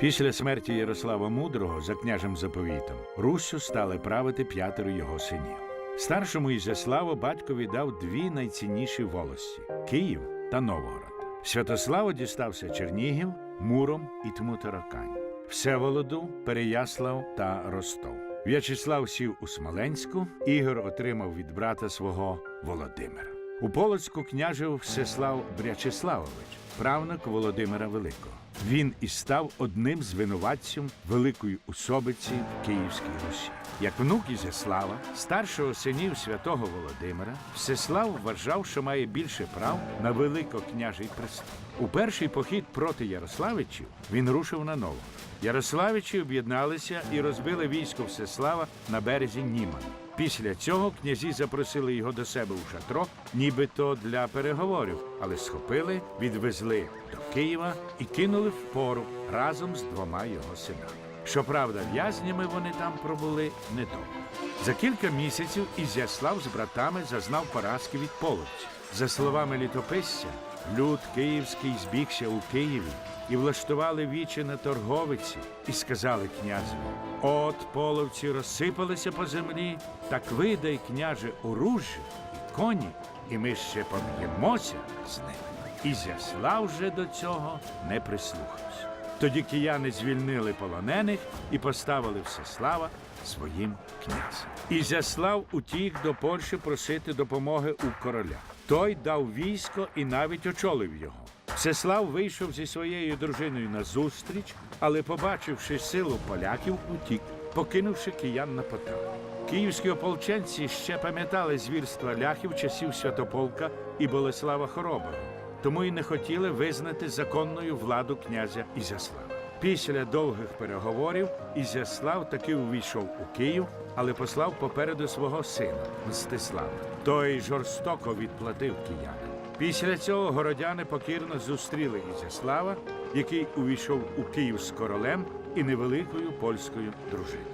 Після смерті Ярослава Мудрого за княжим заповітом Руссю стали правити п'ятеро його синів. Старшому Ізяславу батько віддав дві найцінніші волості Київ та Новгород. Святославу дістався Чернігів, Муром і Тмутаракань, Всеволоду, Переяслав та Ростов. В'ячеслав сів у Смоленську, Ігор отримав від брата свого Володимира. У Полоцьку княжив Всеслав Брячеславович, правнук Володимира Великого. Він і став одним з винуватців великої в Київській Русі. Як внук Ізяслава, старшого синів святого Володимира, Всеслав вважав, що має більше прав на великокняжий престол. У перший похід проти Ярославичів він рушив на Новгород. Ярославичі об'єдналися і розбили військо Всеслава на березі Німана. Після цього князі запросили його до себе у шатро, нібито для переговорів, але схопили, відвезли до Києва і кинули в пору разом з двома його синами. Щоправда, в'язнями вони там пробули недовго. За кілька місяців Ізяслав з братами зазнав поразки від половців. За словами літописця, люд київський збігся у Києві і влаштували вічі на торговиці, і сказали князеві: От половці розсипалися по землі, так видай, княже, оружжя і коні, і ми ще поб'ємося з ними. І Зяслав же до цього не прислухався. Тоді кияни звільнили полонених і поставили Всеслава своїм князем. Ізяслав утік до Польщі просити допомоги у короля. Той дав військо і навіть очолив його. Всеслав вийшов зі своєю дружиною на зустріч, але, побачивши силу поляків, утік, покинувши киян на поталу. Київські ополченці ще пам'ятали звірства ляхів часів Святополка і Болеслава Хоробого, тому й не хотіли визнати законною владу князя Ізяслава. Після довгих переговорів Ізяслав таки увійшов у Київ, але послав попереду свого сина Мстислава. Той жорстоко відплатив киянам. Після цього городяни покірно зустріли Ізяслава, який увійшов у Київ з королем і невеликою польською дружиною.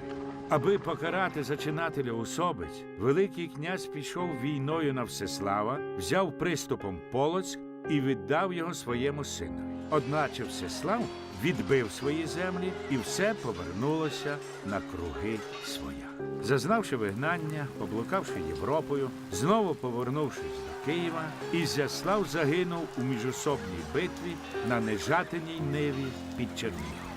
Аби покарати зачинателя особиць, Великий князь пішов війною на Всеслава, взяв приступом Полоцьк і віддав його своєму синові. Одначе Всеслав відбив свої землі, і все повернулося на круги своя. Зазнавши вигнання, поблукавши Європою, знову повернувшись до Києва, Ізяслав загинув у міжособній битві на нежатиній ниві під Чернігом.